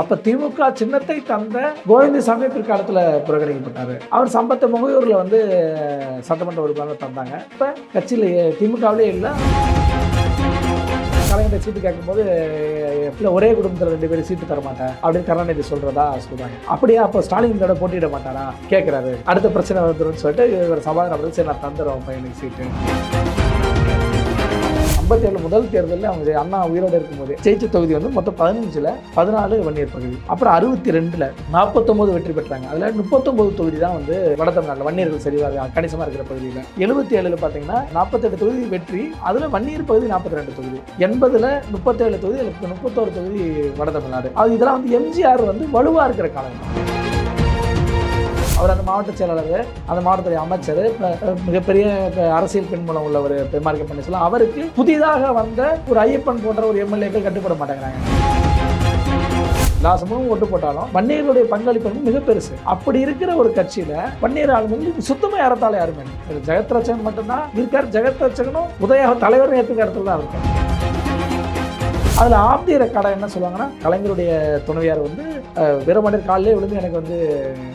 அப்ப திமுக சின்னத்தை தந்த கோவிந்தசாமி பிற்காலத்துல புறக்கணிக்கப்பட்டாரு. அவர் சம்பத்த முகையூர்ல வந்து சட்டமன்ற உறுப்பினர் தந்தாங்க. இப்ப கட்சியில திமுகவிலே இல்லை. கலைஞர் சீட்டு கேட்கும்போது இல்லை ஒரே குடும்பத்தில் ரெண்டு பேரும் சீட்டு தர மாட்டேன் அப்படின்னு கருணாநிதி சொல்றதா சொல்றாங்க. அப்படியே அப்போ ஸ்டாலின் தடவை போட்டியிட மாட்டாரா? கேட்குறாரு அடுத்த பிரச்சனை வந்துருன்னு சொல்லிட்டு இவர் சமாதானம் சரி நான் தந்துடுறோம் பையனுக்கு சீட்டு. ஐம்பத்தி ஏழு முதல் தேர்தலில் அவங்க அண்ணா உயிரோடு இருக்கும்போது ஜெயிச்ச தொகுதி வந்து மொத்தம் பதினஞ்சில் பதினாலு வன்னியர் பகுதி. அப்புறம் அறுபத்தி ரெண்டில் நாற்பத்தொம்போது வெற்றி பெற்றாங்க. அதில் முப்பத்தொம்போது தொகுதி தான் வந்து வட தமிழ்நாட்டில் வன்னியர்கள் சரிவாக கணிசமாக இருக்கிற பகுதியில். எழுபத்தி ஏழில் பார்த்தீங்கன்னா நாற்பத்தெட்டு தொகுதி வெற்றி அதில் வன்னியர் பகுதி நாற்பத்தி ரெண்டு தொகுதி. எண்பதில் முப்பத்தேழு தொகுதி முப்பத்தோரு தொகுதி வட தமிழ்நாடு. அது இதெல்லாம் வந்து எம்ஜிஆர் வந்து வலுவாக இருக்கிற காலம் அவர் அந்த மாவட்ட செயலாளர் அந்த மாவட்டத்துடைய அமைச்சர் மிகப்பெரிய அரசியல் பின்புலம் ஒரு பெருமாறிக்க சொல்லலாம் அவருக்கு புதிதாக வந்த ஒரு ஐயப்பன் போன்ற ஒரு எம்எல்ஏக்கள் கட்டுப்பட மாட்டேங்கிறாங்க. லாசமும் ஓட்டு போட்டாலும் வன்னியர்களுடைய பங்களிப்பு வந்து மிக பெருசு. அப்படி இருக்கிற ஒரு கட்சியில வன்னியர் ஆளுங்க சுத்தமாக சுத்தமா யாரத்தால யாருமே இல்லை. ஜெகத் ரச்சகன் மட்டும்தான் இருக்கார். ஜெகத் ரச்சகனும் உதய தலைவரும் ஏற்றுக்க இடத்துல தான் இருக்கும் அதில் ஆப்தியர கடை என்ன சொல்லுவாங்கன்னா கலைஞருடைய துணைவியார் வந்து அஹ், வீரமணியர் காலிலே விழுந்து எனக்கு வந்து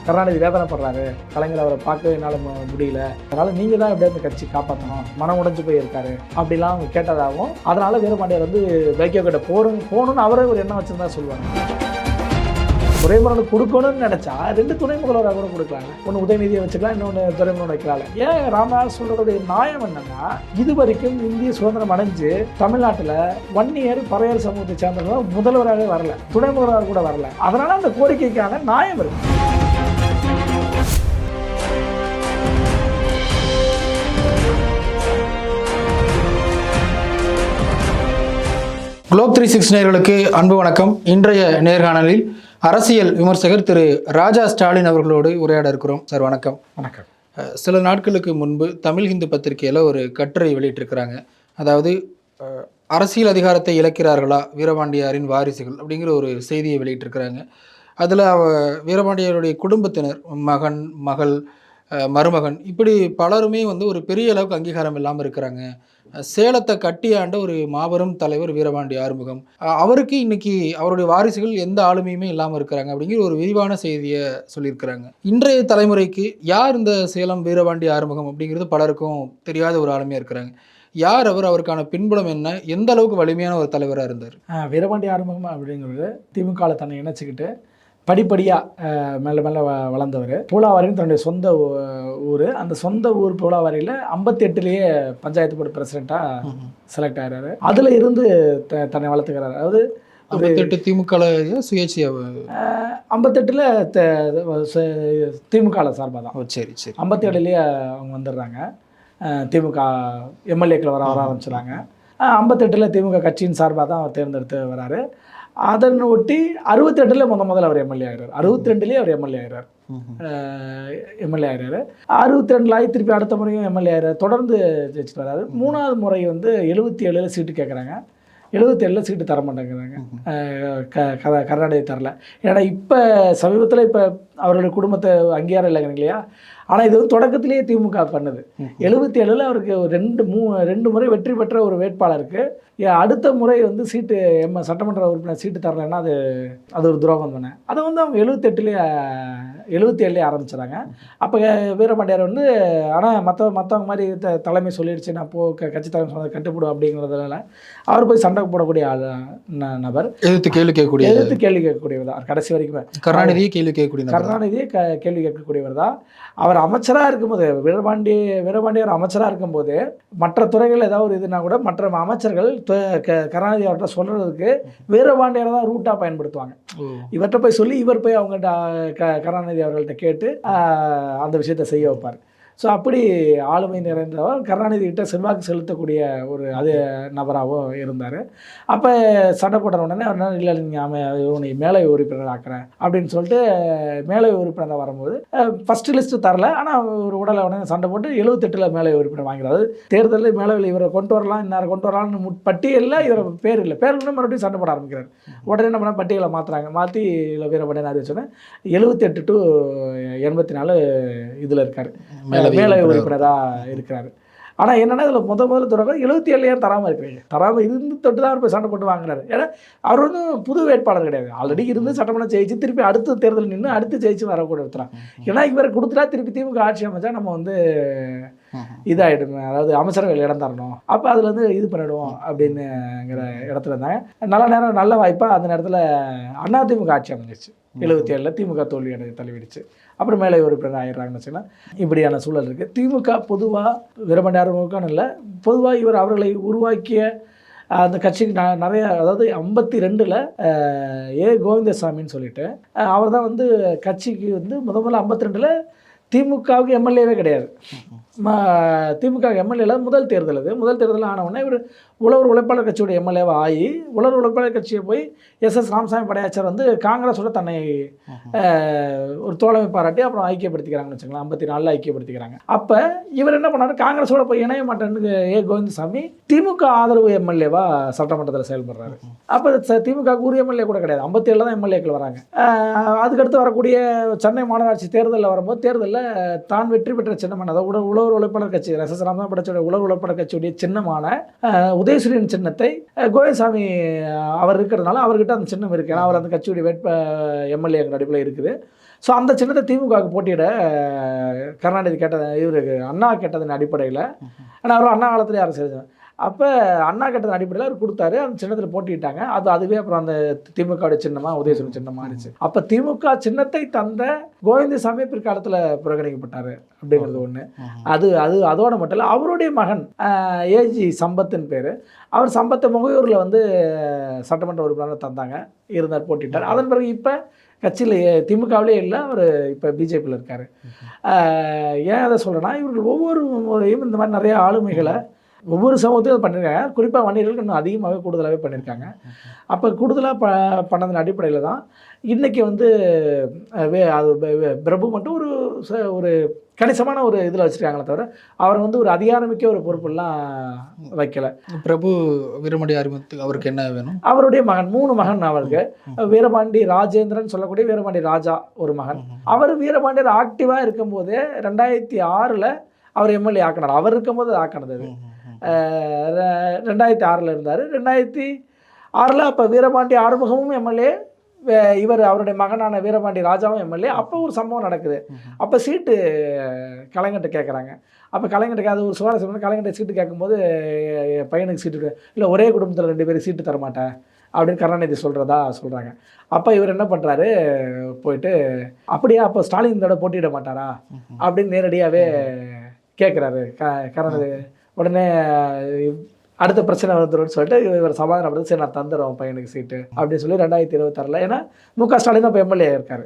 கருணாநிதி வேதனைப்படுறாரு. கலைஞர் அவரை பார்க்க என்னால் முடியல. அதனால் நீங்கள் தான் எப்படியாவது இந்த கட்சி காப்பாற்றணும் மனம் உடைஞ்சு போயிருக்காரு. அப்படிலாம் அவங்க கேட்டதாகவும் அதனால் வீரபாண்டியர் வந்து வைகோ கிட்ட போகணும் போகணும்னு அவரே ஒரு எண்ணம் வச்சுருந்தா சொல்லுவாங்க. துறைமுகனுக்கு கொடுக்கணும்னு நினைச்சா ரெண்டு துணை முதல்வராக கூட கொடுக்கலாங்க. ஒன்று உதயநிதியை வச்சுக்கலாம் இன்னொன்று துறைமுகனை வைக்கலாம் ஏன் ராமதாஸ் சொல்றதுடைய நியாயம் என்னன்னா இது வரைக்கும் இந்திய சுதந்திரம் அடைஞ்சு தமிழ்நாட்டில் வன்னியர் பறையர் சமூகத்தை சேர்ந்தவங்க முதல்வராகவே வரல. துணை முதல்வராக கூட வரல. அதனால அந்த கோரிக்கைக்கான நியாயம் இருக்கு. குளோப் த்ரீ சிக்ஸ் நேர்களுக்கு அன்பு வணக்கம். இன்றைய நேர்காணலில் அரசியல் விமர்சகர் திரு ராஜா ஸ்டாலின் அவர்களோடு உரையாட இருக்கிறோம். சார் வணக்கம். வணக்கம். சில நாட்களுக்கு முன்பு தமிழ் ஹிந்து பத்திரிகையில் ஒரு கட்டுரை வெளியிட்டிருக்கிறாங்க. அதாவது அரசியல் அதிகாரத்தை இழக்கிறார்களா வீரபாண்டியாரின் வாரிசுகள் அப்படிங்கிற ஒரு செய்தியை வெளியிட்டிருக்கிறாங்க. அதில் அவ வீரபாண்டியருடைய குடும்பத்தினர் மகன் மகள் மருமகன் இப்படி பலருமே வந்து ஒரு பெரிய அளவுக்கு அங்கீகாரம் இல்லாமல் இருக்கிறாங்க. சேலத்தை கட்டியாண்ட ஒரு மாபெரும் தலைவர் வீரபாண்டி ஆறுமுகம். அவருக்கு இன்னைக்கு அவருடைய வாரிசுகள் எந்த ஆளுமையுமே இல்லாமல் இருக்கிறாங்க அப்படிங்கிற ஒரு விரிவான செய்தியை சொல்லியிருக்கிறாங்க. இன்றைய தலைமுறைக்கு யார் இந்த சேலம் வீரபாண்டி ஆறுமுகம் அப்படிங்கிறது பலருக்கும் தெரியாத ஒரு ஆளுமையாக இருக்கிறாங்க. யார் அவர் அவருக்கான பின்புலம் என்ன? எந்த அளவுக்கு வலிமையான ஒரு தலைவராக இருந்தார்? வீரபாண்டி ஆறுமுகம் அப்படிங்கிறது திமுக தன்னை இணைச்சிக்கிட்டு படிப்படியாக மெல்ல மெல்ல வ வளர்ந்தவர். பூலாவாரின்னு தன்னுடைய சொந்த ஊர். அந்த சொந்த ஊர் பூலாவாரியில் ஐம்பத்தி எட்டுலேயே பஞ்சாயத்து போர்டு பிரசிடெண்ட்டாக செலக்ட் ஆகிறாரு அதில் இருந்து த தன்னை வளர்த்துக்கிறாரு. அதாவது ஐம்பத்தெட்டு திமுக சுயேட்சையா ஐம்பத்தெட்டில் திமுகவில் சார்பாக தான். ஓ சரி சரி. ஐம்பத்தி ஏழுலேயே அவங்க வந்துடுறாங்க. திமுக எம்எல்ஏக்கள் வர வர ஆரம்பிச்சிடுறாங்க. ஐம்பத்தெட்டில் திமுக கட்சியின் சார்பாக தான் தேர்ந்தெடுத்து வராரு. அதன் ஒட்டி அறுபத்தெட்டில் முத முதல்ல அவர் எம்எல்ஏ ஆகிறார் அறுபத்தி ரெண்டுலேயே அவர் எம்எல்ஏ ஆகிறார் எம்எல்ஏ ஆகிறாரு அறுபத்தி ரெண்டில் ஆகி திருப்பி அடுத்த முறையும் எம்எல்ஏ ஆகிறார் தொடர்ந்து ஜெயிச்சுட்டு வராரு. மூணாவது முறை வந்து எழுபத்தி ஏழில் சீட்டு கேட்குறாங்க எழுபத்தி ஏழில் சீட்டு தர மாட்டேங்கிறாங்க. க க- கர்நாடகா தரல. ஏன்னா இப்போ சமீபத்தில் இப்போ அவருடைய குடும்பத்தை அங்கீகாரம் இல்லைங்க இல்லையா? ஆனால் இது வந்து தொடக்கத்திலேயே திமுக பண்ணுது. எழுபத்தி ஏழில் அவருக்கு ரெண்டு மூ ரெண்டு முறை வெற்றி பெற்ற ஒரு வேட்பாளருக்கு அடுத்த முறை வந்து சீட்டு எம் சட்டமன்ற உறுப்பினர் சீட்டு தரலைன்னா அது அது ஒரு துரோகம் தானே. அதை வந்து அவங்க எழுபத்தெட்டுலேயே எழுபத்தி ஏழுலேயே ஆரம்பிச்சிடறாங்க. அப்போ வீரபாண்டியார் வந்து ஆனால் மற்ற மற்றவங்க மாதிரி த தலைமை சொல்லிடுச்சு நான் போ க கட்சி தலைமை சொன்னதை கட்டுப்படும் அப்படிங்கிறதுனால அவர் போய் சண்டை போடக்கூடிய ஆள் நபர். எதிர்த்து கேள்வி கேட்கக்கூடிய எதிர்த்து கேள்வி கேட்கக்கூடியவர் தான். கடைசி வரைக்குமே. கருணாநிதியை கேள்வி கேட்கக்கூடிய. கருணாநிதியை க கேள்வி கேட்கக்கூடியவர் தான். அவர் அமைச்சராக இருக்கும்போது வீரபாண்டி வீரபாண்டியர் அமைச்சராக இருக்கும்போது மற்ற துறைகள் ஏதாவது ஒரு இதுனா கூட மற்ற அமைச்சர்கள் கருணாநிதி அவர்கிட்ட சொல்கிறதுக்கு வீரபாண்டியரை தான் ரூட்டாக பயன்படுத்துவாங்க. இவர்கிட்ட போய் சொல்லி இவர் போய் அவங்கள்ட்ட க கருணாநிதி அவர்கள்ட்ட கேட்டு அந்த விஷயத்தை செய்ய வைப்பார். ஸோ அப்படி ஆளுமை நிறைந்தவர் கருணாநிதி கிட்ட செல்வாக்கு செலுத்தக்கூடிய ஒரு அது நபராகவும் இருந்தார். அப்போ சண்டை போட்ட உடனே அவர் இல்லை நீங்கள் அமை உன்னை மேலை உறுப்பினர் ஆக்குறேன் அப்படின்னு சொல்லிட்டு மேலை உறுப்பினர் வரும்போது ஃபஸ்ட்டு லிஸ்ட்டு தரல. ஆனால் ஒரு உடலை உடனே சண்டை போட்டு எழுபத்தெட்டில் மேலை உறுப்பினர் வாங்கிறாரு தேர்தலில் மேலவில் இவரை கொண்டு வரலாம் இன்னார் கொண்டு வரலாம்னு முட்- பட்டியலில் இவர் பேர் இல்லை. பேர் மறுபடியும் சண்டை போட ஆரம்பிக்கிறார். உடனே நம்ம பட்டியலை மாற்றுறாங்க மாற்றி வீரபாண்டியன் வச்சோன்னே எழுபத்தெட்டு டு எண்பத்தி நாலு இதில் இருக்கார். மேலே மேலவை உறுப்பினர். உறுப்பினராக இருக்கிறார். ஆனால் என்னன்னா இதில் முத முதல்ல தொடக்கம் எழுபத்தி ஏழு ஏன் தராமல் இருக்கிறீங்க? தராமல் இருந்து தொட்டு தான் போய் சண்டை போட்டு வாங்குறாரு. ஏன்னா அவர் ஒன்றும் புது வேட்பாளர் கிடையாது. ஆல்ரெடி இருந்து சட்டமன்றம் ஜெயிச்சு திருப்பி அடுத்த தேர்தல் நின்று அடுத்து ஜெயிச்சு வரக்கூடிய ஒருத்தரான் ஏன்னா இவரை கொடுத்துட்டா திருப்பி திமுக ஆட்சி அமைச்சா நம்ம வந்து இதாகிடுங்க அதாவது அமைச்சரவையில் இடம் தரணும். அப்போ அதில் வந்து இது பண்ணிடுவோம் அப்படின்னுங்கிற இடத்துல இருந்தாங்க. நல்ல நேரம் நல்ல வாய்ப்பாக அந்த நேரத்தில் அதிமுக ஆட்சி அமைஞ்சிச்சு எழுபத்தி ஏழில் திமுக தோல்வி அடை தள்ளிவிடுச்சு. அப்புறம் மேலே உறுப்பினர் ஆயிடுறாங்கன்னு வச்சுக்கலாம் இப்படியான சூழல் இருக்குது திமுக பொதுவாக வீரமண்டியாரமுக்கான இல்லை பொதுவாக இவர் அவர்களை உருவாக்கிய அந்த கட்சிக்கு ந நிறைய அதாவது ஐம்பத்தி ரெண்டில் ஏ கோவிந்தசாமின்னு சொல்லிட்டு அவர் தான் வந்து கட்சிக்கு வந்து முத முதல்ல ஐம்பத்தி ரெண்டில் திமுகவுக்கு எம்எல்ஏவே கிடையாது. திமுக எம்எல்ஏல முதல் தேர்தல் அது. முதல் தேர்தல் ஆன உடனே இவர் உழவர் உழைப்பாளர் கட்சியோட எம்எல்ஏவா ஆகி உழவர் உழைப்பாளர் கட்சியை போய் எஸ் எஸ் ராமசாமி படையாச்சர் வந்து காங்கிரஸோட தன்னை ஒரு தோழமை பாராட்டி அப்புறம் ஐக்கியப்படுத்திக்கிறாங்கன்னு வச்சுக்கலாம் ஐம்பத்தி நாலில் ஐக்கியப்படுத்திக்கிறாங்க. அப்போ இவர் என்ன பண்ணாரு? காங்கிரஸோட போய் இணைய மாட்டேன்னு ஏ கோவிந்தசாமி திமுக ஆதரவு எம்எல்ஏவா சட்டமன்றத்தில் செயல்படுறாரு. அப்போ திமுக ஒரு எம்எல்ஏ கூட கிடையாது. ஐம்பத்தி ஏழில் தான் எம்எல்ஏக்கள் வராங்க. அதுக்கடுத்து வரக்கூடிய சென்னை மாநகராட்சி தேர்தலில் வரும்போது தேர்தலில் தான் வெற்றி பெற்ற சின்னமான அதாவது உழ உழவர் உழைப்பாளர் கட்சி எஸ். ராமசாமி படைச்சோட உழவர் உழைப்பாளர் கட்சியுடைய சின்னமான உதயசூரியன் சின்னத்தை அஹ், அவர் இருக்கிறதுனால அவர்கிட்ட அந்த சின்னம் இருக்குது ஏன்னா அவர் அந்த கட்சியுடைய வேட்ப எம்எல்ஏ நடிப்பில் இருக்குது. ஸோ அந்த சின்னத்தை திமுகவுக்கு போட்டியிட கருணாநிதி கேட்டது இவருக்கு அண்ணா கேட்டதன் அடிப்படையில். ஆனால் அவர் அண்ணா காலத்திலே அரசு அப்போ அண்ணா கேட்டதன் அடிப்படையில் அவர் கொடுத்தாரு. அந்த சின்னத்தில் போட்டிட்டாங்க அது அதுவே அப்புறம் அந்த திமுகவுடைய சின்னமாக உதயசூரியன் சின்னமாக ஆயிடுச்சு. அப்போ திமுக சின்னத்தை தந்த கோவிந்தசாமி பிற்காலத்தில் புறக்கணிக்கப்பட்டார் அப்படிங்கிறது ஒன்று அது அது அதோட மட்டும் இல்லை அவருடைய மகன் ஏஜி சம்பத்துன்னு பேர். அவர் சம்பத்தை முகையூரில் வந்து சட்டமன்ற உறுப்பினராக தந்தாங்க. இருந்தார் போட்டிட்டார் அதன் பிறகு இப்போ கட்சியில் திமுகவிலே இல்லை அவர் இப்போ பிஜேபியில் இருக்கார். ஏன் அதை சொல்கிறேன்னா இவர்கள் ஒவ்வொரு முறையும் இந்த மாதிரி நிறைய ஆளுமைகளை ஒவ்வொரு சமூகத்தையும் பண்ணியிருக்காங்க குறிப்பாக வன்னியர்களுக்கு இன்னும் அதிகமாகவே கூடுதலாகவே பண்ணியிருக்காங்க அப்போ கூடுதலாக ப பண்ணதன் அடிப்படையில் தான் இன்றைக்கி வந்து வே அது பிரபு மட்டும் ஒரு ச- ஒரு கணிசமான ஒரு இதில் வச்சுருக்காங்களே தவிர அவர் வந்து ஒரு அதிகாரமிக்க ஒரு பொறுப்பெல்லாம் வைக்கல. பிரபு வீரமணி அறிமுகத்துக்கு அவருக்கு என்ன வேணும்? அவருடைய மகன் மூணு மகன் அவருக்கு. வீரபாண்டி ராஜேந்திரன் சொல்லக்கூடிய வீரபாண்டி ராஜா ஒரு மகன். அவர் வீரபாண்டியர் ஆக்டிவாக இருக்கும்போதே ரெண்டாயிரத்தி ஆறில் அவர் எம்எல்ஏ ஆக்கினார். அவர் இருக்கும்போது ஆக்கினது ரெண்டாயிரத்தி ஆறில் இருந்தார். ரெண்டாயிரத்தி ஆறில் அப்போ வீரபாண்டி ஆறுமுகமும் எம்எல்ஏ இவர் அவருடைய மகனான வீரபாண்டி ராஜாவும் எம்எல்ஏ அப்போ ஒரு சம்பவம் நடக்குது. அப்போ சீட்டு கலைஞர்கிட்ட கேட்குறாங்க அப்போ கலைஞர்கிட்ட அது ஒரு சுவாரஸ்யம் கலைஞர்கிட்ட சீட்டு கேட்கும்போது என் பையனுக்கு சீட்டு இல்லை ஒரே குடும்பத்தில் ரெண்டு பேரும் சீட்டு தரமாட்டேன் அப்படின்னு கருணாநிதி சொல்கிறதா சொல்கிறாங்க அப்போ இவர் என்ன பண்ணுறாரு போயிட்டு அப்படியே அப்போ ஸ்டாலின் இந்த தடவை போட்டியிட மாட்டாரா? அப்படின்னு நேரடியாகவே கேட்குறாரு க கருணாநிதி. உடனே அடுத்த பிரச்சனை வந்துடும் சொல்லிட்டு இவர் சமாதானப்படுத்தி சரி நான் தந்துடுறோம் பையனுக்கு சீட்டு அப்படின்னு சொல்லி ரெண்டாயிரத்தி இருபத்தாறில் ஏன்னா மு க ஸ்டாலின் தான் இப்போ எம்எல்ஏ இருக்காரு.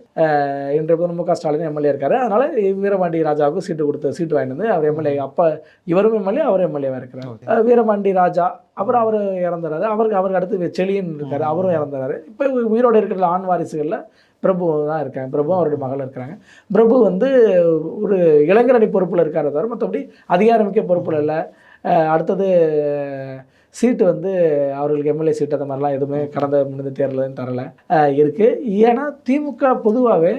இன்றைய போது மு க ஸ்டாலின் எம்எல்ஏ இருக்காரு. அதனால வீரபாண்டி ராஜாவுக்கு சீட்டு கொடுத்து சீட்டு வாங்கிட்டு வந்து அவர் எம்எல்ஏ அப்போ இவரும் எம்எல்ஏ அவரும் எம்எல்ஏவாக இருக்கிறார். அஹ் வீரபாண்டி ராஜா அப்புறம் அவர் இறந்துறாரு. அவருக்கு அவருக்கு அடுத்து செழியன் இருக்காரு அவரும் இறந்துறாரு. இப்போ உயிரோடு இருக்கிற ஆண் வாரிசுகளில் பிரபு தான் இருக்காங்க. பிரபு அவருடைய மகள் இருக்கிறாங்க பிரபு வந்து ஒரு இளைஞரணி பொறுப்பில் இருக்காரு தவிர மற்றபடி அதிகாரமிக்க பொறுப்பில் இல்லை. அடுத்தது சீட்டு வந்து அவர்களுக்கு எம்எல்ஏ சீட்டு அந்த மாதிரிலாம் எதுவுமே கடந்த முடிந்த தேர்தலும் தரலை. இருக்குது ஏன்னா திமுக பொதுவாகவே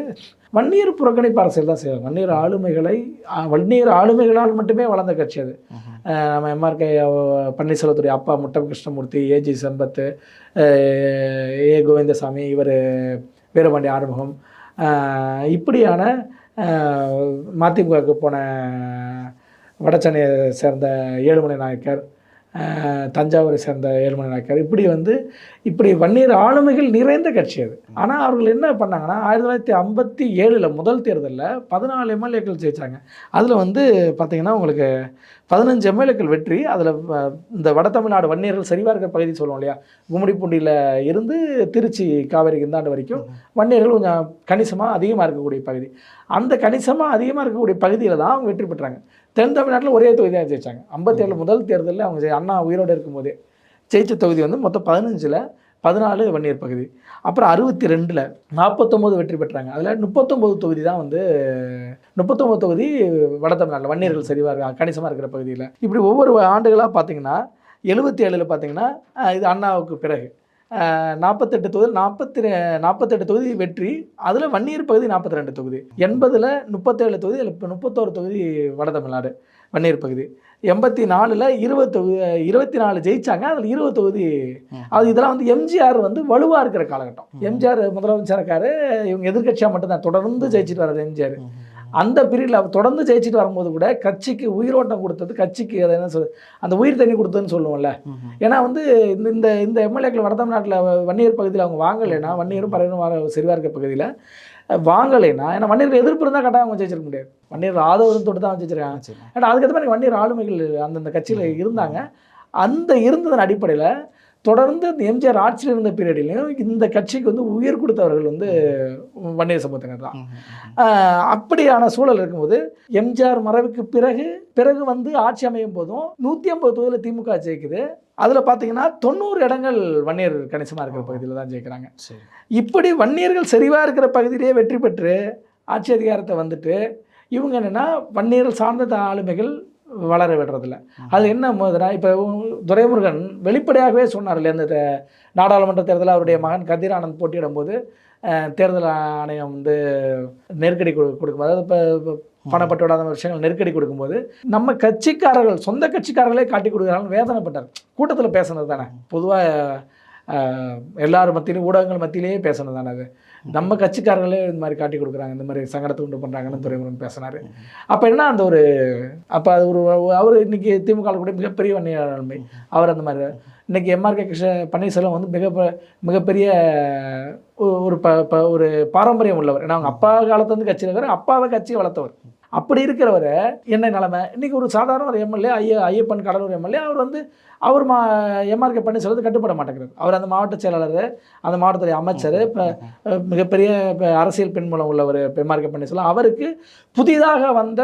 வன்னியர் புறக்கணிப்பு அரசியல் தான் செய்வாங்க. வன்னியர் ஆளுமைகளை வன்னியர் ஆளுமைகளால் மட்டுமே வளர்ந்த கட்சி அது. நம்ம எம்ஆர்கே பன்னீர்செல்வத்துடைய அப்பா முட்டம் கிருஷ்ணமூர்த்தி ஏஜி சம்பத்து ஏ கோவிந்தசாமி இவர் வீரபாண்டி ஆறுமுகம். இப்படியான மதிமுகவுக்கு போன வடசென்னையை சேர்ந்த ஏழுமலை நாயக்கர் தஞ்சாவூரை சேர்ந்த ஏழுமலை நாயக்கர் இப்படி வந்து இப்படி வன்னியர் ஆளுமைகள் நிறைந்த கட்சி அது. ஆனால் அவர்கள் என்ன பண்ணாங்கன்னா ஆயிரத்தி தொள்ளாயிரத்தி ஐம்பத்தி ஏழில் முதல் தேர்தலில் பதினாலு எம்எல்ஏக்கள் ஜெயித்தாங்க அதில் வந்து பார்த்திங்கன்னா உங்களுக்கு பதினஞ்சு எம்எல்ஏக்கள் வெற்றி. அதில் இந்த வட தமிழ்நாடு வன்னியர்கள் இருக்கிற பகுதி சொல்லுவோம் இல்லையா? கும்மிடிப்பூண்டியில் இருந்து திருச்சி காவேரி இந்தாண்டு வரைக்கும் வன்னியர்கள் கொஞ்சம் கணிசமாக அதிகமாக இருக்கக்கூடிய பகுதி. அந்த கணிசமாக அதிகமாக இருக்கக்கூடிய பகுதியில் தான் அவங்க வெற்றி பெற்றாங்க. தென் தமிழ்நாட்டில் ஒரே தொகுதி தான் ஜெயிச்சாங்க. ஐம்பத்தேழு முதல் தேர்தலில் அவங்க அண்ணா உயிரோடு இருக்கும்போதே ஜெயிச்ச தொகுதி வந்து மொத்தம் பதினஞ்சில் பதினாலு வன்னியர் பகுதி. அப்புறம் அறுபத்தி ரெண்டில் நாற்பத்தொம்போது வெற்றி பெற்றாங்க. அதில் முப்பத்தொம்போது தொகுதி தான் வந்து முப்பத்தொம்போது தொகுதி வட தமிழ்நாட்டில் வன்னியர்கள் சரிவாக கணிசமாக இருக்கிற பகுதியில். இப்படி ஒவ்வொரு ஆண்டுகளாக பார்த்தீங்கன்னா எழுபத்தி ஏழில் பார்த்தீங்கன்னா இது அண்ணாவுக்கு பிறகு. நாற்பத்தெட்டு தொகுதி நாற்பத்தி நாற்பத்தெட்டு தொகுதி வெற்றி. அதில் வன்னியர் பகுதி நாற்பத்தி ரெண்டு தொகுதி. எண்பதில் முப்பத்தேழு தொகுதி இல்லை இப்போ முப்பத்தோரு தொகுதி வட தமிழ்நாடு வன்னியர் பகுதி. எண்பத்தி நாலில் இருபது தொகுதி இருபத்தி நாலு ஜெயிச்சாங்க. அதில் இருபது தொகுதி அது இதெல்லாம் வந்து எம்ஜிஆர் வந்து வலுவாக இருக்கிற காலகட்டம். எம்ஜிஆர் முதலமைச்சர் இருக்காரு. இவங்க எதிர்க்கட்சியாக மட்டும்தான். தொடர்ந்து ஜெயிச்சிட்டு வர்றாரு எம்ஜிஆர். அந்த பீரியடில் தொடர்ந்து ஜெயிச்சிட்டு வரும்போது கூட கட்சிக்கு உயிரோட்டம் கொடுத்தது கட்சிக்கு அதை என்ன சொல் அந்த உயிர் தண்ணி கொடுத்ததுன்னு சொல்லுவோம்ல. ஏன்னா வந்து இந்த இந்த இந்த எம்எல்ஏக்கள் வட தமிழ்நாட்டில் வன்னியர் பகுதியில் அவங்க வாங்கலைன்னா வன்னியரும் பறையரும் வர இருக்க பகுதியில் வாங்கலைன்னா ஏன்னா வன்னியர் எதிர்ப்பு இருந்தால் கட்டாயம் அவங்க ஜெயிச்சிருக்க முடியாது. வன்னியர் ஆதரவு தொட்டு தான் ஜெயிச்சிருக்காங்க. ஏன்னா அதுக்கேற்ற மாதிரி வன்னியர் ஆளுமைகள் அந்தந்த கட்சியில் இருந்தாங்க. அந்த இருந்ததன் அடிப்படையில் தொடர்ந்து எம்ஜிஆர் ஆட்சியில் இருந்த பீரியடிலையும் இந்த கட்சிக்கு வந்து உயிர் கொடுத்தவர்கள் வந்து வன்னியர் சமூகத்தினர் தான். அப்படியான சூழல் இருக்கும்போது எம்ஜிஆர் மறைவுக்கு பிறகு பிறகு வந்து ஆட்சி அமையும் போதும் நூற்றி ஐம்பது தொகுதியில் திமுக ஜெயிக்குது. அதில் பார்த்தீங்கன்னா தொண்ணூறு இடங்கள் வன்னியர் கணிசமாக இருக்கிற பகுதியில் தான் ஜெயிக்கிறாங்க. இப்படி வன்னியர்கள் செறிவாக இருக்கிற பகுதியிலேயே வெற்றி பெற்று ஆட்சி அதிகாரத்தை வந்துட்டு இவங்க என்னென்னா வன்னியர்கள் சார்ந்த ஆளுமைகள் வளர விடுறதில்ல. அது என்ன முதனா இப்போ துரைமுருகன் வெளிப்படையாகவே சொன்னார் இல்லையா இந்த நாடாளுமன்ற தேர்தலில் அவருடைய மகன் கதிரானந்த் போட்டியிடும் போது தேர்தல் ஆணையம் வந்து நெருக்கடி கொடு கொடுக்கும். அதாவது இப்போ பணப்பட்டுவிடாத விஷயங்கள் நெருக்கடி கொடுக்கும்போது நம்ம கட்சிக்காரர்கள் சொந்த கட்சிக்காரர்களே காட்டி கொடுக்குறாங்க வேதனைப்பட்டார். கூட்டத்தில் பேசுனது தானே. பொதுவாக எல்லார் மத்தியிலும் ஊடகங்கள் மத்தியிலேயே பேசுனது தானே அது. நம்ம கட்சிக்காரர்களே இந்த மாதிரி காட்டி கொடுக்குறாங்க இந்த மாதிரி சங்கடத்தை உண்டு பண்ணுறாங்கன்னு துறைமுருகன் பேசினார். அப்போ என்ன அந்த ஒரு அப்போ அது ஒரு அவர் இன்னைக்கு திமுக கூட மிகப்பெரிய வன்னியர் ஆளுமை அவர் அந்த மாதிரி. இன்னைக்கு எம்ஆர்கே கிருஷ்ண பன்னீர்செல்வம் வந்து மிக மிகப்பெரிய ஒரு ப ப- ஒரு பாரம்பரியம் உள்ளவர். ஏன்னா அவங்க அப்பா காலத்துலேருந்து கட்சியில் இருக்கிற அப்பாவை கட்சியை வளர்த்தவர். அப்படி இருக்கிறவரை என்ன நிலைமை. இன்னைக்கு ஒரு சாதாரண ஒரு எம்எல்ஏ ஐய ஐயப்பன் கடலூர் எம்எல்ஏ அவர் வந்து அவர் மா எம்ஆர்கே பன்னீர்செல்வத்துக்கு கட்டுப்பட மாட்டேங்கிறார். அவர் அந்த மாவட்ட செயலாளர் அந்த மாவட்டத்துறை அமைச்சர் இப்போ மிகப்பெரிய இப்ப அரசியல் பின்புலம் உள்ளவர் எம்ஆர்கே பன்னீர்செல்வம். அவருக்கு புதிதாக வந்த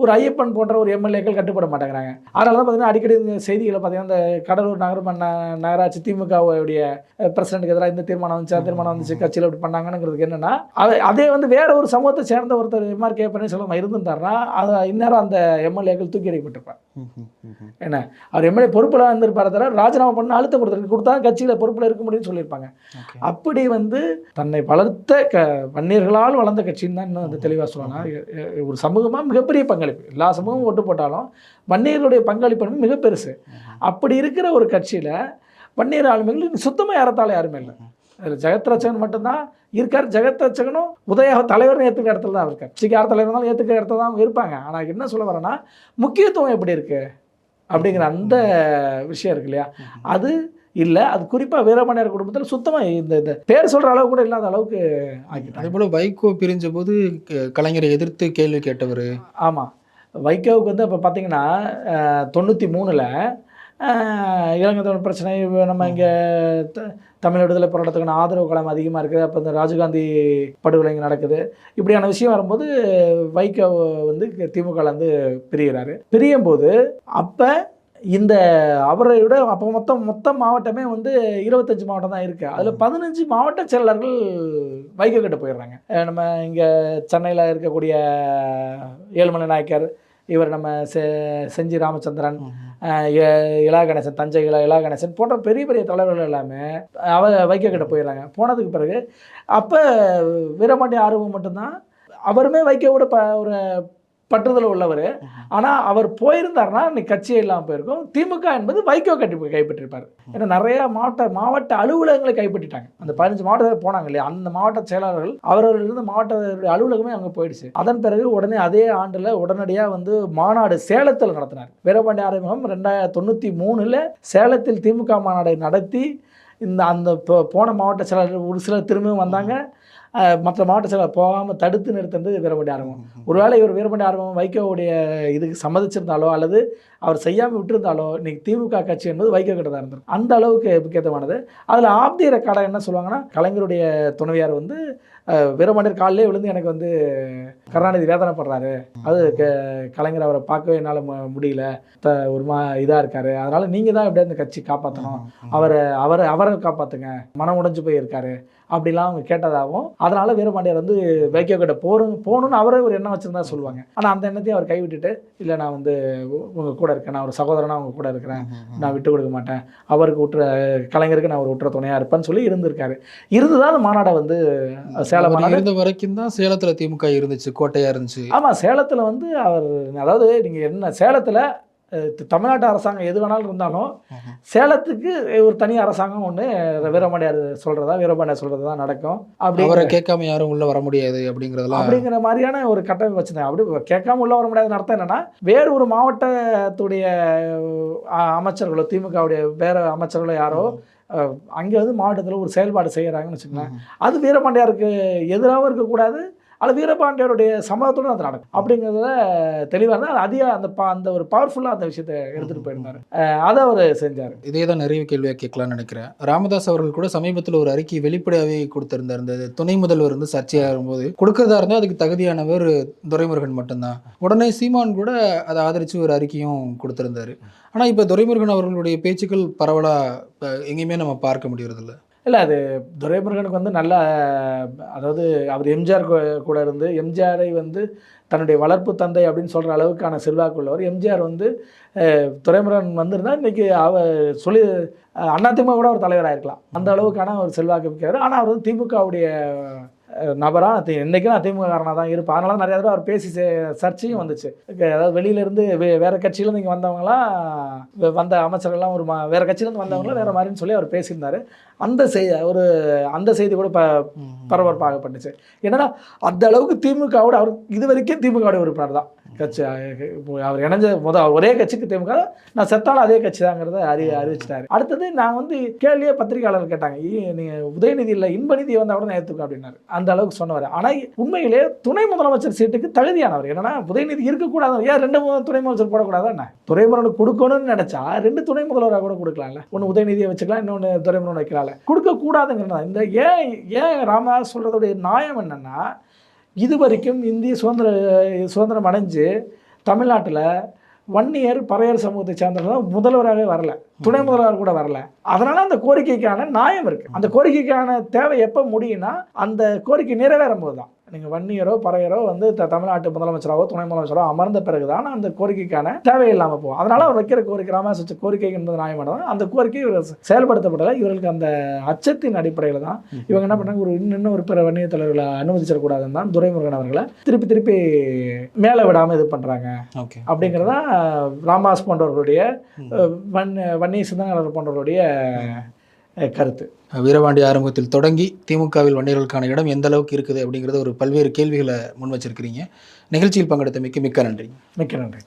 ஒரு ஐயப்பன் போன்ற ஒரு எம்எல்ஏக்கள் கட்டுப்பட மாட்டேங்கிறாங்க. அதனால தான் பார்த்தீங்கன்னா அடிக்கடி இந்த செய்திகளை பார்த்தீங்கன்னா இந்த கடலூர் நகர ந- நகராட்சி திமுகவுடைய பிரசிடண்ட்டுக்கு எதிராக இந்த தீர்மானம் வந்துச்சு அந்த தீர்மானம் வந்துச்சு கட்சியில் இப்படி பண்ணாங்கங்கிறதுக்கு என்னன்னா அது அதே வந்து வேற ஒரு சமூகத்தை சேர்ந்த ஒருத்தர் எம்ஆர்கே பன்னீர்செல்வம் இருந்திருந்தாருன்னா அது இந்நேரம் அந்த எம்எல்ஏக்கள் தூக்கி எறியப்பட்டிருப்பார் என்ன? அவர் எம்எல்ஏ பொறுப்பில் இருந்திருப்பாரு தவிர ராஜினாமா பண்ண அழுத்தம் கொடுத்துருக்கு. கொடுத்தா கட்சியில் பொறுப்பில் இருக்க முடியும்னு சொல்லியிருப்பாங்க. அப்படி வந்து தன்னை வளர்த்த க வன்னியர்களால் வளர்ந்த கட்சின்னு தான் இன்னும் வந்து தெளிவாக எ- ஒரு சமூகமாக மிகப்பெரிய பங்களிப்பு. எல்லா சமூகமும் ஓட்டு போட்டாலும் வன்னியர்களுடைய பங்களிப்பு என்பது மிக பெருசு அப்படி இருக்கிற ஒரு கட்சியில் வன்னியர் ஆளுமைகள் சுத்தமாக ஏறத்தாழ யாருமே இல்லை. அதில் ஜெகத் ரச்சகன் மட்டும்தான் இருக்கார். ஜெகத் ரச்சகனும் உதய தலைவர் ஏற்றுக்க இடத்துல தான் இருக்கார். கட்சிக்கு யார் தலைவர் இருந்தாலும் ஏற்றுக்க இடத்துல தான் இருப்பாங்க. ஆனால் என்ன சொல்ல வரேன்னா முக்கியத்துவம் எப்படி இருக்கு? அப்படிங்கிற அந்த விஷயம் இருக்கு இல்லையா? அது இல்லை. அது குறிப்பாக வீரமணியர் குடும்பத்தில் சுத்தமாக இந்த இந்த பேர் சொல்கிற அளவு கூட இல்லாத அளவுக்கு ஆக்கிட்டாங்க. அதே போல வைகோ பிரிஞ்ச போது கலைஞரை எதிர்த்து கேள்வி கேட்டவர். ஆமாம் வைகோவுக்கு வந்து இப்போ பார்த்தீங்கன்னா தொண்ணூற்றி மூணில் இலங்கை தமிழ் பிரச்சனை நம்ம இங்கே தமிழ் விடுதலை போராட்டத்துக்கான ஆதரவு களம் அதிகமாக இருக்குது. அப்போ இந்த ராஜீவ்காந்தி படுகொலை இங்கே நடக்குது. இப்படியான விஷயம் வரும்போது வைகோ வந்து திமுகவில் வந்து பிரிகிறாரு. பிரியும் போது அப்போ இந்த அவரை விட அப்போ மொத்தம் மொத்த மாவட்டமே வந்து இருபத்தஞ்சு மாவட்டம் தான் இருக்குது அதில் பதினஞ்சு மாவட்ட செயலாளர்கள் வைகோ கிட்ட போயிடுறாங்க. நம்ம இங்கே சென்னையில் இருக்கக்கூடிய ஏழுமலை நாயக்கர் இவர் நம்ம செ செஞ்சி ராமச்சந்திரன் இலா கணேசன் தஞ்சை இலா இலா கணேசன் போன்ற பெரிய பெரிய தலைவர்கள் எல்லாமே அவ வைக்க கிட்ட போயிடுறாங்க. போனதுக்கு பிறகு அப்போ வீரபாண்டிய ஆர்வம் மட்டும்தான். அவருமே வைக்கோட ப ஒரு பற்றுதல் உள்ளவர். ஆனால் அவர் போயிருந்தாருன்னா இன்னைக்கு கட்சியே இல்லாமல் போயிருக்கும். திமுக என்பது வைகோ கட்டி கைப்பற்றிருப்பார். ஏன்னா நிறைய மாவட்ட மாவட்ட அலுவலகங்களை கைப்பற்றிட்டாங்க. அந்த பதினஞ்சு மாவட்டத்தில் போனாங்க இல்லையா? அந்த மாவட்ட செயலாளர்கள் அவர்கள் இருந்த மாவட்ட அலுவலகமே அங்கே போயிடுச்சு. அதன் பிறகு உடனே அதே ஆண்டில் உடனடியாக வந்து மாநாடு சேலத்தில் நடத்தினார். வீரபாண்டிய ஆறுமுகம் ரெண்டாயிரத்தி தொண்ணூற்றி மூணில் சேலத்தில் திமுக மாநாடை நடத்தி இந்த அந்த போன மாவட்ட செயலாளர் ஒரு சிலர் திரும்பவும் வந்தாங்க. மற்ற மாவட்ட செயலாளர் போகாமல் தடுத்து நிறுத்தினது வீரபாண்டிய ஆறுமுகம் ஒருவேளை இவர் வீரபாண்டிய ஆர்வம் வைகோவுடைய இதுக்கு சம்மதிச்சிருந்தாலோ அல்லது அவர் செய்யாமல் விட்டிருந்தாலோ இன்னைக்கு திமுக கட்சி என்பது வைகோ கிட்ட தான் இருந்திருக்கும். அந்த அளவுக்கு முக்கியத்துவமானது அதில் ஆப்தி ரெக்கார்டை என்ன சொல்லுவாங்கன்னா கலைஞருடைய துணைவியார் வந்து வீரபாண்டியர் காலிலே விழுந்து எனக்கு வந்து கருணாநிதி வேதனைப்படுறாரு அது க- கலைஞர் அவரை பார்க்கவே என்னால் முடியல. த ஒரு மா இதாக இருக்காரு. அதனால நீங்கள் தான் எப்படியா இந்த கட்சி காப்பாற்றணும் அவரை அவரை அவரை காப்பாற்றுங்க மனம் உடைஞ்சு போய் இருக்காரு அப்படிலாம் அவங்க கேட்டதாகவும் அதனால வீரபாண்டியர் வந்து வைகோ கிட்ட போறோம் போகணும்னு அவரே ஒரு எண்ணம் வச்சிருந்தா சொல்லுவாங்க. ஆனால் அந்த எண்ணத்தையும் அவர் கைவிட்டுட்டு இல்லை நான் வந்து உ- உங்க கூட இருக்கேன். நான் ஒரு சகோதரனா உங்க கூட இருக்கிறேன் நான் விட்டு கொடுக்க மாட்டேன். அவருக்கு விட்டுற கலைஞருக்கு நான் ஒரு விட்டுற துணையா இருப்பேன்னு சொல்லி இருந்திருக்காரு. இருந்துதான் அந்த மாநாடை வந்து சேலம் இருந்த வரைக்கும் தான் சேலத்துல திமுக இருந்துச்சு கோட்டையா இருந்துச்சு. ஆமா சேலத்துல வந்து அவர் அதாவது நீங்க என்ன சேலத்துல தமிழ்நாட்டு அரசாங்கம் எது வேணாலும் இருந்தாலும் சேலத்துக்கு ஒரு தனி அரசாங்கம் ஒன்று வீரபாண்டியார் சொல்கிறதா வீரபாண்டியார் சொல்கிறது தான் நடக்கும். அப்படி அவரை கேட்காம யாரும் உள்ள வர முடியாது அப்படிங்கிறதெல்லாம் அப்படிங்கிற மாதிரியான ஒரு கட்டமைப்பு வச்சுருந்தாங்க. அப்படி கேட்காம உள்ள வர முடியாதுன்னு அர்த்தம் என்னன்னா வேறு ஒரு மாவட்டத்துடைய அமைச்சர்களோ திமுகவுடைய வேற அமைச்சர்களோ யாரோ அங்கே வந்து மாவட்டத்தில் ஒரு செயல்பாடு செய்கிறாங்கன்னு வச்சுக்கோங்களேன். அது வீரபாண்டியாருக்கு எதிராகவும் இருக்கக்கூடாது அது வீரபாண்டியனுடைய சம்மதத்தோடு அது நடக்கும். அப்படிங்கிறத தெளிவாக இருந்தால் அதிக அந்த பா அந்த ஒரு பவர்ஃபுல்லாக அந்த விஷயத்தை எடுத்துகிட்டு போயிருந்தார். அதை அவர் செஞ்சார். இதே தான் நிறைய கேள்வியாக கேட்கலாம்னு நினைக்கிறேன். ராமதாஸ் அவர்கள் கூட சமீபத்தில் ஒரு அறிக்கை வெளிப்படையாகவே கொடுத்திருந்தார். இந்த துணை முதல்வர் வந்து சர்ச்சையாகும் போது கொடுக்கறதா இருந்தால் அதுக்கு தகுதியானவர் துரைமுருகன் மட்டும்தான். உடனே சீமான் கூட அதை ஆதரித்து ஒரு அறிக்கையும் கொடுத்துருந்தாரு. ஆனால் இப்போ துரைமுருகன் அவர்களுடைய பேச்சுக்கள் பரவலாக எங்கேயுமே நம்ம பார்க்க முடியறதில்ல. இல்லை அது துரைமுருகனுக்கு வந்து நல்ல அதாவது அவர் எம்ஜிஆர் கூட இருந்து எம்ஜிஆரை வந்து தன்னுடைய வளர்ப்பு தந்தை அப்படின்னு சொல்கிற அளவுக்கான செல்வாக்கு உள்ளவர் எம்ஜிஆர் வந்து துரைமுருகன் வந்திருந்தா இன்றைக்கி அவ சொல்லி அஹ், அதிமுக கூட ஒரு தலைவராக இருக்கலாம் அந்த அளவுக்கான ஒரு செல்வாக்கு இருக்கிறார் ஆனால் அவர் வந்து திமுகவுடைய நபராக என்றைக்கும் நான் திமுக காரனாக தான் இருப்பேன். அதனால தான் நிறைய தடவை அவர் பேசி சர்ச்சையும் வந்துச்சு. அதாவது வெளியிலேருந்து வே வேறு கட்சியிலேருந்து இங்கே வந்தவங்களாம் வந்த அமைச்சர்கள்லாம் ஒரு மா வேறு கட்சியிலேருந்து வந்தவங்களாம் வேறு மாதிரின்னு சொல்லி அவர் பேசியிருந்தார். அந்த செய் ஒரு அந்த செய்தி கூட ப பரபரப்பாகப்பட்டுச்சு. என்னன்னா அந்த அளவுக்கு திமுகவோட அவர் இது வரைக்கும் திமுகவுடைய உறுப்பினர் தான். கட்சி அவர் இணைஞ்ச முத ஒரே கட்சிக்கு திமுக நான் செத்தாலும் அதே கட்சி தாங்கிறத அறி அறிவிச்சிட்டாரு. அடுத்தது நான் வந்து கேள்வியே பத்திரிகையாளர் கேட்டாங்க. "ஈ, நீங்க உதயநிதி இல்லை இன்பநிதி வந்தா கூட நான் ஏற்றுக்க அப்படின்னாரு. அந்த அளவுக்கு சொன்னவர். ஆனால் உண்மையிலே துணை முதலமைச்சர் சீட்டுக்கு தகுதியானவர். என்னன்னா உதயநிதி இருக்கக்கூடாது. ஏன் ரெண்டு துணை முதலமைச்சர் போடக்கூடாதா என்ன? துறைமுருகனுக்கு கொடுக்கணும்னு நினைச்சா ரெண்டு துணை முதல்வராக கூட கொடுக்கலாம்ல. ஒன்று உதயநிதியை வச்சுக்கலாம் இன்னொன்று துறைமுருகன் வைக்கலாம்ல. கொடுக்க கூடாதுங்கிறது இந்த ஏன் ஏன் ராமதாஸ் சொல்றதுடைய நியாயம் என்னன்னா இது வரைக்கும் இந்திய சுதந்திர சுதந்திரம் அடைஞ்சு தமிழ்நாட்டில் வன்னியர் பறையர் சமூகத்தை சேர்ந்தவங்க தான் முதல்வராகவே வரல. துணை முதல்வர் கூட வரல. அதனால அந்த கோரிக்கைக்கான நியாயம் இருக்கு. அந்த கோரிக்கைக்கான தேவை எப்போ முடியும்னா அந்த கோரிக்கை நிறைவேறும் போது தான் நீங்கள் வன்னியரோ பறையரோ வந்து த- தமிழ்நாட்டு முதலமைச்சராவோ துணை முதலமைச்சரோ அமர்ந்த பிறகு தான் அந்த கோரிக்கைக்கான தேவை இல்லாமல் போகும். அதனால அவர் வைக்கிற கோரிக்கை ராமதாஸ் வச்ச கோரிக்கை என்பது நியாயமானது அந்த கோரிக்கை இவர் செயல்படுத்தப்படலை. இவர்களுக்கு அந்த அச்சத்தின் அடிப்படையில் தான் இவங்க என்ன பண்ணாங்க? ஒரு இன்னும் ஒரு பிற வன்னிய தலைவர்களை அனுமதிச்சிடக்கூடாதுன்னு தான் துரைமுருகன் அவர்களை திருப்பி திருப்பி மேலே விடாமல் இது பண்ணுறாங்க ஓகே. அப்படிங்கிறதா ராமதாஸ் போன்றவர்களுடைய வன் வன்னிய சிந்தனையாளர் போன்றவர்களுடைய கருத்து. வீரபாண்டி ஆரம்பத்தில் தொடங்கி திமுகவில் வன்னியர்களுக்கான இடம் எந்த அளவுக்கு இருக்குது அப்படிங்கிறத ஒரு பல்வேறு கேள்விகளை முன் வச்சிருக்கிறீங்க. நிகழ்ச்சியில் பங்கெடுத்தமைக்கு மிக்க நன்றி. மிக்க நன்றி.